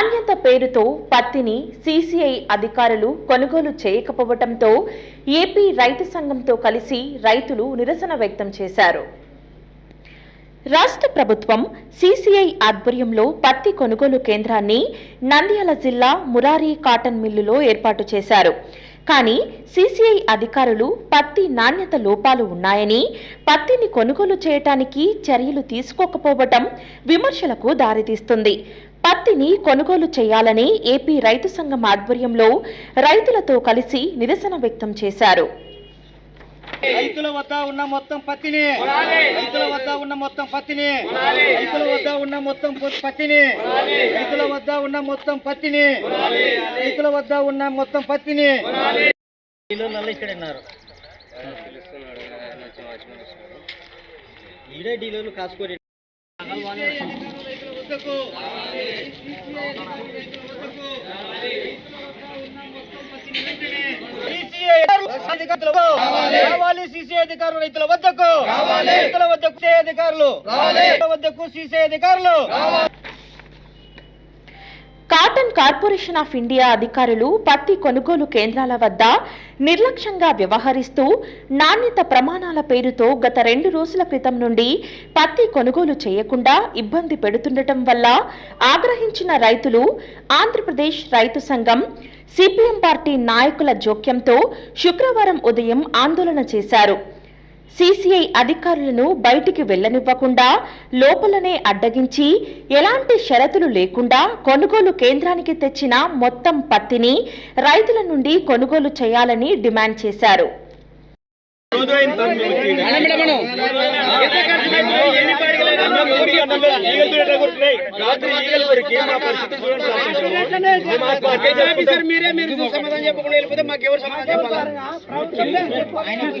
నాణ్యత పేరుతో పత్తిని సీసీఐ అధికారులు కొనుగోలు చేయకపోవడంతో ఏపీ రైతు సంఘంతో కలిసి రైతులు నిరసన వ్యక్తం చేశారు. రాష్ట్ర ప్రభుత్వం సీసీఐ ఆధ్వర్యంలో పత్తి కొనుగోలు కేంద్రాన్ని నంద్యాల జిల్లా మురారి కాటన్ మిల్లులో ఏర్పాటు చేశారు. కానీ సీసీఐ అధికారులు పత్తి నాణ్యత లోపాలు ఉన్నాయని పత్తిని కొనుగోలు చేయటానికి చర్యలు తీసుకోకపోవటం విమర్శలకు దారితీస్తుంది. పత్తిని కొనుగోలు చేయాలని ఏపీ రైతు సంఘం ఆధ్వర్యంలో రైతులతో కలిసి నిరసన వ్యక్తం చేశారు. రైతుల వద్ద ఉన్న మొత్తం పత్తిని రైతుల వద్ద ఉన్న మొత్తం పత్తిని రైతుల వద్ద ఉన్న మొత్తం పత్తిని రైతుల వద్ద ఉన్న మొత్తం పత్తిని రైతుల వద్ద ఉన్న మొత్తం పత్తిని. ఈడే డీలర్లు కాసుకోరి సీసీ అధికారులు రైతుల వద్దకు. రైతుల వద్దకు అధికారులు. వద్దకు సీసీ అధికారులు. కాటన్ కార్పొరేషన్ ఆఫ్ ఇండియా అధికారులు పత్తి కొనుగోలు కేంద్రాల వద్ద నిర్లక్ష్యంగా వ్యవహరిస్తూ నాణ్యత ప్రమాణాల పేరుతో గత రెండు రోజుల క్రితం నుండి పత్తి కొనుగోలు చేయకుండా ఇబ్బంది పెడుతుండటం వల్ల ఆగ్రహించిన రైతులు ఆంధ్రప్రదేశ్ రైతు సంఘం సిపిఎం పార్టీ నాయకుల జోక్యంతో శుక్రవారం ఉదయం ఆందోళన చేశారు. సీసీఐ అధికారులను బయటికి వెళ్ళనివ్వకుండా లోపలనే అడ్డగించి ఎలాంటి షరతులు లేకుండా కొనుగోలు కేంద్రానికి తెచ్చిన మొత్తం పత్తిని రైతుల నుండి కొనుగోలు చేయాలని డిమాండ్ చేశారు. మీరే మీరు సమాధానం చెప్పకుండా వెళ్ళిపోతే మాకు ఎవరు సమాధానం అక్కడ వెళ్ళండి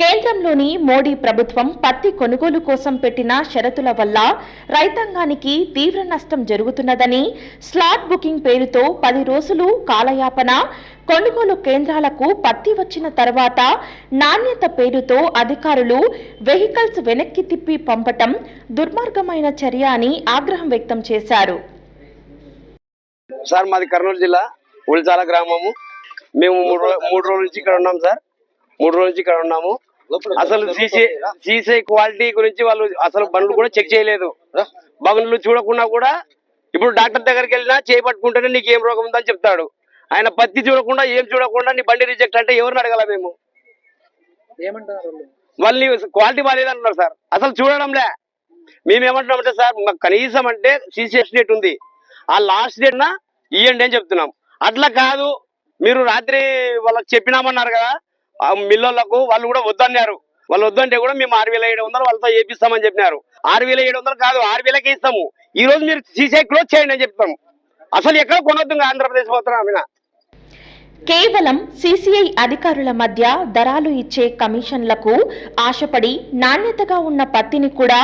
కేంద్రంలోని మోడీ ప్రభుత్వం పత్తి కొనుగోలు కోసం పెట్టిన షరతుల వల్ల రైతాంగానికి తీవ్ర నష్టం జరుగుతున్నదని స్లాట్ బుకింగ్ పేరుతో పది రోజులు కాలయాపన కొనుగోలు కేంద్రాలకు పత్తి వచ్చిన తర్వాత నాణ్యత పేరుతో అధికారులు వెహికల్స్ వెనక్కి తిప్పి పంపటం దుర్మార్గమైన చర్య అని ఆగ్రహం వ్యక్తం చేశారు. సార్ మాది కర్నూలు జిల్లా ఉల్చాల గ్రామము. మేము మూడు రో- మూడు రోజుల నుంచి ఇక్కడ ఉన్నాం సార్. మూడు రోజుల నుంచి ఇక్కడ ఉన్నాము. అసలు సీసీ సీసీ క్వాలిటీ గురించి వాళ్ళు అసలు బండ్లు కూడా చెక్ చేయలేదు. బండ్లు చూడకుండా కూడా ఇప్పుడు డాక్టర్ దగ్గరికి వెళ్ళినా చేపట్టుకుంటేనే నీకు ఏం రోగం ఉందని చెప్తాడు. ఆయన పత్తి చూడకుండా ఏం చూడకుండా నీ బండి రిజెక్ట్ అంటే ఎవరిని అడగల మేము? వాళ్ళు? క్వాలిటీ బాగాలేదంటున్నారు సార్. అసలు చూడడంలే. మేము ఏమంటున్నామంటే సార్ మాకు కనీసం అంటే సీసీ డేట్ ఉంది. ఆ లాస్ట్ డేట్ నా ఇవ్వండి అని చెప్తున్నాం. అట్లా కాదు మీరు రాత్రి వాళ్ళకి చెప్పినామన్నారు కదా ఆ మిల్లోళ్ళకు వాళ్ళు కూడా వద్దన్నారు. వాళ్ళు వద్దంటే కూడా మేము ఆరు వేల ఏడు వందలు వాళ్ళతో చేపిస్తామని చెప్పినారు. ఆరు వేల ఏడు వందలు కాదు ఆరు వేలకే ఇస్తాము. ఈ రోజు మీరు సీసీ క్లోజ్ చేయండి అని చెప్తాము. అసలు ఎక్కడ కొనొద్దు ఆంధ్రప్రదేశ్ పోతున్నా కేవలం సీసీఐ అధికారుల మధ్య దరాలు ఇచ్చే కమిషన్లకు ఆశపడి నాణ్యతగా ఉన్న పత్తిని కూడా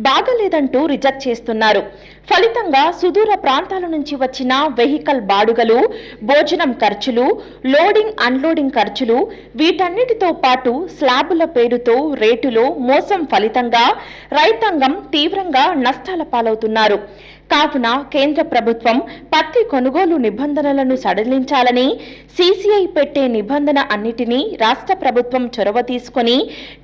బాగలేదంటూ రిజెక్ట్ చేస్తున్నారు. ఫలితంగా సుదూర ప్రాంతాల నుంచి వచ్చిన వెహికల్ బాడుగలు భోజనం ఖర్చులు లోడింగ్ అన్లోడింగ్ ఖర్చులు వీటన్నిటితో పాటు స్లాబుల పేరుతో రేటులో మోసం ఫలితంగా రైతాంగం తీవ్రంగా నష్టాల పాలవుతున్నారు. కావున కేంద్ర ప్రభుత్వం పత్తి కొనుగోలు నిబంధనలను సడలించాలని సీసీఐ పెట్టే నిబంధన అన్నిటినీ రాష్ట్ర ప్రభుత్వం చొరవ తీసుకొని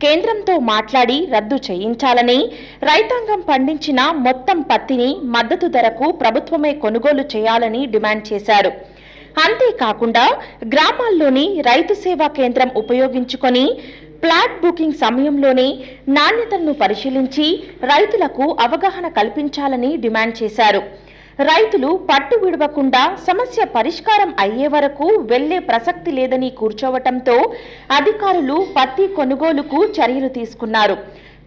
కేంద్రంతో మాట్లాడి రద్దు చేయించాలని రైతాంగం పండించిన మొత్తం పత్తిని మద్దతు ధరకు ప్రభుత్వమే కొనుగోలు చేయాలని డిమాండ్ చేశారు. అంతేకాకుండా గ్రామాల్లోని రైతు సేవా కేంద్రం ఉపయోగించుకొని ప్లాట్ బుకింగ్ సమయంలోనే నాణ్యతను పరిశీలించి రైతులకు అవగాహన కల్పించాలని డిమాండ్ చేశారు. రైతులు పట్టు విడవకుండా సమస్య పరిష్కారం అయ్యే వరకు వెళ్ళే ప్రసక్తి లేదని కూర్చోవటంతో అధికారులు పత్తి కొనుగోలుకు చర్యలు తీసుకున్నారు.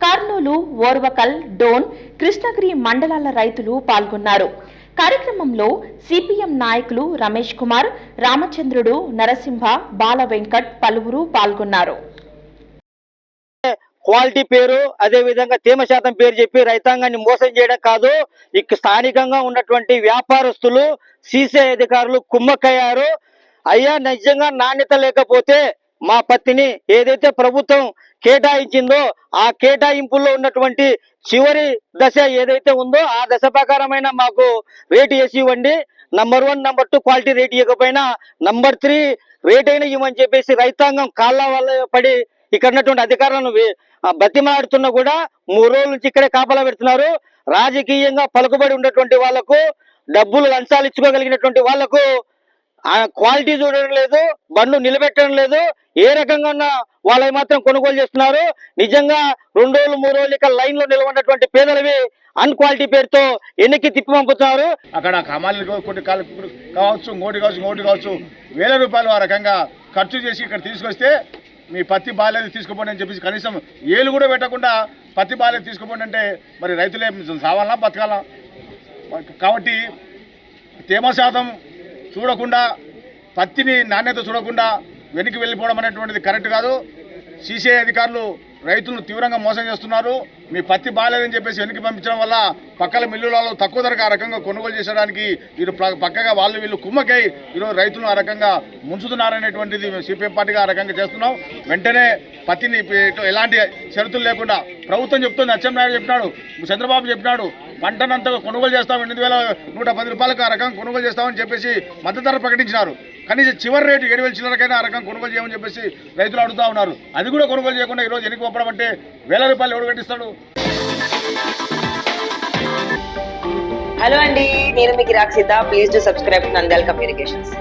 కర్నూలు ఓర్వకల్ డోన్ కృష్ణగిరి మండలాల రైతులు పాల్గొన్నారు. కార్యక్రమంలో సిపిఎం నాయకులు రమేష్ కుమార్ రామచంద్రుడు నరసింహ బాల వెంకట్ పలువురు పాల్గొన్నారు. క్వాలిటీ పేరు అదే విధంగా తేమ శాతం పేరు చెప్పి రైతాంగాన్ని మోసం చేయడం కాదు. ఇక స్థానికంగా ఉన్నటువంటి వ్యాపారస్తులు సీసీ అధికారులు కుమ్మక్కయ్యారు. అయ్యా నిజంగా నాణ్యత లేకపోతే మా పత్తిని ఏదైతే ప్రభుత్వం కేటాయించిందో ఆ కేటాయింపుల్లో ఉన్నటువంటి చివరి దశ ఏదైతే ఉందో ఆ దశ ప్రకారమైన మాకు రేటు వేసి ఇవ్వండి. Number one number two quality rate ఇవ్వకపోయినా నంబర్ త్రీ రేట్ అయినా ఇవ్వని చెప్పేసి రైతాంగం కాళ్ళ వల్ల పడి ఇక్కడ ఉన్నటువంటి అధికారులను వే- బతిమాడుతున్నా కూడా మూడు రోజుల నుంచి ఇక్కడే కాపలా పెడుతున్నారు. రాజకీయంగా పలుకుబడి ఉన్నటువంటి వాళ్ళకు డబ్బులు లంచాలు ఇచ్చుకోగలిగినటువంటి వాళ్ళకు క్వాలిటీ చూడడం లేదు బండ్లు నిలబెట్టడం లేదు. ఏ రకంగా ఉన్న వాళ్ళవి మాత్రం కొనుగోలు చేస్తున్నారు. నిజంగా రెండు రోజులు మూడు రోజులు ఇక్కడ లైన్లో నిలబడినటువంటి పేదలవి అన్ క్వాలిటీ పేరుతో ఎన్నికి తిప్పి పంపుతున్నారు. అక్కడ కమాలు కొన్ని కావచ్చు ఇంకోటి కావచ్చు ఇంకోటి కావచ్చు వేల రూపాయలు ఆ రకంగా ఖర్చు చేసి ఇక్కడ తీసుకొస్తే మీ పత్తి బాలేదు తీసుకుపోండి అని చెప్పేసి కనీసం ఏలు కూడా పెట్టకుండా పత్తి బాలేదు తీసుకుపోండి అంటే మరి రైతులే సావాలనా బతకాలా? కాబట్టి తేమ శాతం చూడకుండా పత్తిని నాణ్యత చూడకుండా వెనక్కి వెళ్ళిపోవడం అనేటువంటిది కరెక్ట్ కాదు. సీసీఐ అధికారులు రైతులను తీవ్రంగా మోసం చేస్తున్నారు. మీ పత్తి బాగాలేదని చెప్పేసి వెనక్కి పంపించడం వల్ల పక్కల మిల్లులలో తక్కువ ధరకు ఆ రకంగా కొనుగోలు చేసడానికి వీరు పక్కగా వాళ్ళు వీళ్ళు కుమ్మకై ఈరోజు రైతులను ఆ రకంగా ముంచుతున్నారనేటువంటిది మేము సిపిఎం పార్టీగా ఆ రకంగా చేస్తున్నాం. వెంటనే పత్తిని ఎలాంటి షరతులు లేకుండా ప్రభుత్వం చెప్తుంది అచ్చెన్నాయుడు చెప్పినాడు చంద్రబాబు చెప్పినాడు పంటనంతా కొనుగోలు చేస్తాం ఎనిమిది వేల నూట పది రూపాయలకు ఆ రకం కొనుగోలు చేస్తామని చెప్పేసి మద్దతు ధర ప్రకటించినారు. కనీసం చివరి రేటు ఏడు వేల చిల్లరకైనా ఆ రకం కొనుగోలు చేయమని చెప్పేసి రైతులు అడుగుతా ఉన్నారు. అది కూడా కొనుగోలు చేయకుండా ఈరోజు ఎన్నిక పంపడం అంటే వేల రూపాయలు ఎవరు కట్టిస్తాడు? హలో అండి నేను మీకు Rakshita please to subscribe Nandal communications